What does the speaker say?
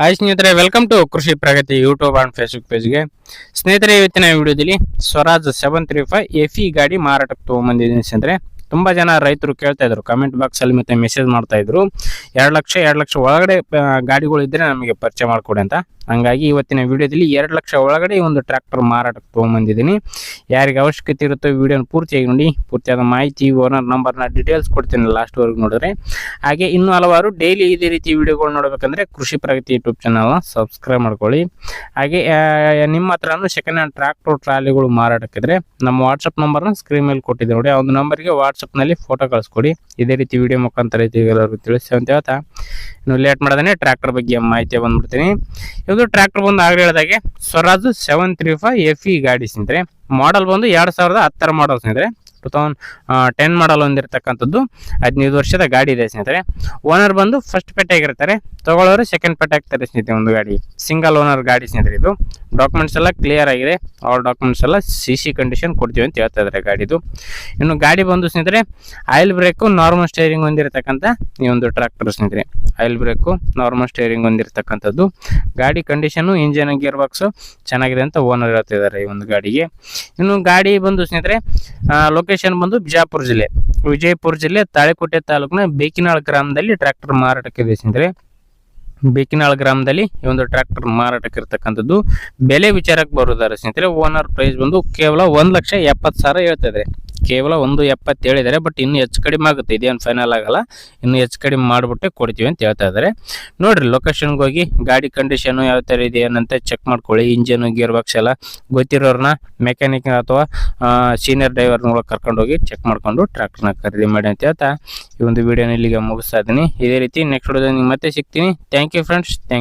Hi ಸ್ನೇಹಿತರೆ welcome to Krishi Pragati YouTube and Facebook ಪೇಜ್ಗೆ ಸ್ನೇಹಿತರೆ, ಇವತ್ತಿನ ವಿಡಿಯೋದಲ್ಲಿ Swaraj seven three five F ಗಾಡಿ ಮಾರಾಟಕ್ಕೆ ತೊಗೊಂಬಂದಿದ್ದೀನಿ ಸ್ನೇಹಿತರೆ. ತುಂಬಾ ಜನ ರೈತರು ಕೇಳ್ತಾ ಇದ್ರು. ಕಮೆಂಟ್ ಬಾಕ್ಸ್ ಅಲ್ಲಿ ಮತ್ತೆ ಮೆಸೇಜ್ ಮಾಡ್ತಾ ಇದ್ರು. ಎರಡು ಲಕ್ಷ ಎರಡು ಲಕ್ಷ ಒಳಗಡೆ ಗಾಡಿಗಳು ಇದ್ರೆ ನಮಗೆ ಪರಿಚಯ ಮಾಡಿಕೊಡಿ ಅಂತ. ಹಂಗಾಗಿ ಇವತ್ತಿನ ವಿಡಿಯೋದಲ್ಲಿ ಎರಡು ಲಕ್ಷ ಒಳಗಡೆ ಒಂದು ಟ್ರ್ಯಾಕ್ಟರ್ ಮಾರಾಟಕ್ಕೆ ತೊಗೊಂಬಂದಿದ್ದೀನಿ. ಯಾರಿಗೆ ಅವಶ್ಯಕತೆ ಇರುತ್ತೋ ವಿಡಿಯೋನ ಪೂರ್ತಿಯಾಗಿ ನೋಡಿ. ಪೂರ್ತಿಯಾದ ಮಾಹಿತಿ ಓನರ್ ನಂಬರ್ನ ಡೀಟೇಲ್ಸ್ ಕೊಡ್ತೀನಿ ಲಾಸ್ಟ್ವರೆಗೂ ನೋಡಿದ್ರೆ. ಹಾಗೆ ಇನ್ನೂ ಹಲವಾರು ಡೈಲಿ ಇದೇ ರೀತಿ ವಿಡಿಯೋಗಳು ನೋಡಬೇಕಂದ್ರೆ ಕೃಷಿ ಪ್ರಗತಿ ಯೂಟ್ಯೂಬ್ ಚಾನಲ್ನ ಸಬ್ಸ್ಕ್ರೈಬ್ ಮಾಡ್ಕೊಳ್ಳಿ. ಹಾಗೆ ನಿಮ್ಮ ಹತ್ರನೂ ಸೆಕೆಂಡ್ ಹ್ಯಾಂಡ್ ಟ್ರ್ಯಾಕ್ಟರ್ ಟ್ರಾಲಿಗಳು ಮಾರಾಟಕ್ಕಿದ್ರೆ ನಮ್ಮ ವಾಟ್ಸಪ್ ನಂಬರ್ನ ಸ್ಕ್ರೀನ್ ಮೇಲೆ ಕೊಟ್ಟಿದ್ದೆ ನೋಡಿ. ಆ ಒಂದು ನಂಬರ್ಗೆ ವಾಟ್ಸಪ್ನಲ್ಲಿ ಫೋಟೋ ಕಳಿಸ್ಕೊಡಿ. ಇದೇ ರೀತಿ ವಿಡಿಯೋ ಮುಖಾಂತರ ಎಲ್ಲರಿಗೂ ತಿಳಿಸಿ ಅಂತ ಹೇಳ್ತಾ. ಇನ್ನು ಲೇಟ್ ಮಾಡೋದೇ ಟ್ರ್ಯಾಕ್ಟರ್ ಬಗ್ಗೆ ಮಾಹಿತಿ ಬಂದ್ಬಿಡ್ತೀನಿ. ಇದು ಟ್ರ್ಯಾಕ್ಟರ್ ಬಂದು ಆಗಲೇ ಹೇಳಿದಾಗೆ Swaraj seven three five F E ಗಾಡಿ ಸ್ನೇಹಿತರೆ ಮಾಡಲ್ ಬಂದು ಎರಡು ಸಾವಿರದ ಹತ್ತರ ಮಾಡಲ್ ಸ್ನೇಹಿತರೆ. ಟೂ ತೌಸಂಡ್ ಟೆನ್ ಮಾಡಲ್ ಹೊಂದಿರತಕ್ಕಂಥದ್ದು ಹದಿನೈದು ವರ್ಷದ ಗಾಡಿ ಇದೆ ಸ್ನೇಹಿತರೆ. ಓನರ್ ಬಂದು ಫಸ್ಟ್ ಪೇಟೆ ಆಗಿರ್ತಾರೆ. ತಗೊಳ್ಳೋರು ಸೆಕೆಂಡ್ ಪೇಟೆ ಆಗ್ತಾರೆ ಸ್ನೇಹಿತರೆ ಒಂದು ಗಾಡಿ. ಸಿಂಗಲ್ ಓನರ್ ಗಾಡಿ ಸ್ನೇಹಿತರೆ ಇದು. ಡಾಕ್ಯುಮೆಂಟ್ಸ್ ಎಲ್ಲ ಕ್ಲಿಯರ್ ಆಗಿದೆ. ಅವ್ರ ಡಾಕ್ಯುಮೆಂಟ್ಸ್ ಎಲ್ಲ ಸಿ ಸಿ ಕಂಡೀಷನ್ ಕೊಡ್ತೀವಿ ಅಂತ ಹೇಳ್ತಾ ಇದ್ದಾರೆ ಗಾಡಿದು. ಇನ್ನು ಗಾಡಿ ಬಂದು ಸ್ನೇಹಿತರೆ ಆಯಿಲ್ ಬ್ರೇಕು ನಾರ್ಮಲ್ ಸ್ಟೇರಿಂಗ್ ಹೊಂದಿರತಕ್ಕಂಥ ಈ ಒಂದು ಟ್ರ್ಯಾಕ್ಟರ್ ಸ್ನೇಹಿತರೆ. ಆಯಿಲ್ ಬ್ರೇಕು ನಾರ್ಮಲ್ ಸ್ಟೇರಿಂಗ್ ಹೊಂದಿರತಕ್ಕಂಥದ್ದು ಗಾಡಿ ಕಂಡೀಷನು ಇಂಜಿನ್ ಗೇರ್ ಬಾಕ್ಸು ಚೆನ್ನಾಗಿದೆ ಅಂತ ಓನರ್ ಹೇಳ್ತಿದ್ದಾರೆ ಈ ಒಂದು ಗಾಡಿಗೆ. ಇನ್ನು ಗಾಡಿ ಬಂದು ಸ್ನೇಹಿತರೆ ಲೊಕೇಶನ್ ಬಂದು ಬಿಜಾಪುರ ಜಿಲ್ಲೆ. ವಿಜಯಪುರ ಜಿಲ್ಲೆ, ತಾಳಿಕೋಟೆ ತಾಲೂಕಿನ ಬೇಕಿನಾಳ್ ಗ್ರಾಮದಲ್ಲಿ ಟ್ರ್ಯಾಕ್ಟರ್ ಮಾರಾಟಕ್ಕಿದೆ ಸ್ನೇಹಿತರೆ. ಬೇಕಿನಾಳ್ ಗ್ರಾಮದಲ್ಲಿ ಈ ಒಂದು ಟ್ರ್ಯಾಕ್ಟರ್ ಮಾರಾಟಕ್ಕೆ ಇರ್ತಕ್ಕಂಥದ್ದು. ಬೆಲೆ ವಿಚಾರಕ್ಕೆ ಬರೋದಾರೆ ಸ್ನೇಹಿತರೆ ಓನರ್ ಪ್ರೈಸ್ ಬಂದು ಕೇವಲ ಒಂದ್ ಲಕ್ಷ ಎಪ್ಪತ್ತು ಸಾವಿರ ಹೇಳ್ತಾ ಕೇವಲ ಒಂದು ಎಪ್ಪತ್ತು ಹೇಳಿದ್ದಾರೆ ಬಟ್ ಇನ್ನು ಹೆಚ್ಚು ಕಡಿಮೆ ಆಗುತ್ತೆ. ಇದೇನು ಫೈನಲ್ ಆಗಲ್ಲ. ಇನ್ನು ಹೆಚ್ಚು ಕಡಿಮೆ ಮಾಡಿಬಿಟ್ಟೆ ಕೊಡ್ತೀವಿ ಅಂತ ಹೇಳ್ತಾ ಇದ್ದಾರೆ ನೋಡಿರಿ ಲೊಕೇಶನ್ಗೆ ಹೋಗಿ, ಗಾಡಿ ಕಂಡೀಷನು ಯಾವ ಥರ ಇದೆ ಏನಂತ ಚೆಕ್ ಮಾಡ್ಕೊಳ್ಳಿ. ಇಂಜಿನ್ ಗೇರ್ ಬಾಕ್ಸ್ ಎಲ್ಲ ಗೊತ್ತಿರೋರನ್ನ ಮೆಕ್ಯಾನಿಕ್ ಅಥವಾ ಸೀನಿಯರ್ ಡ್ರೈವರ್ನ ಕರ್ಕೊಂಡು ಹೋಗಿ ಚೆಕ್ ಮಾಡಿಕೊಂಡು ಟ್ರ್ಯಾಕ್ಟರ್ನ ಖರೀದಿ ಮಾಡಿ ಅಂತ ಹೇಳ್ತಾ ಈ ಒಂದು ವಿಡಿಯೋನ ಇಲ್ಲಿಗೆ ಮುಗಿಸ್ತಾ ಇದ್ದೀನಿ. ಇದೇ ರೀತಿ ನೆಕ್ಸ್ಟ್ ವಿಡಿಯೋದಲ್ಲಿ ಮತ್ತೆ ಸಿಗ್ತೀನಿ. Thank you friends thank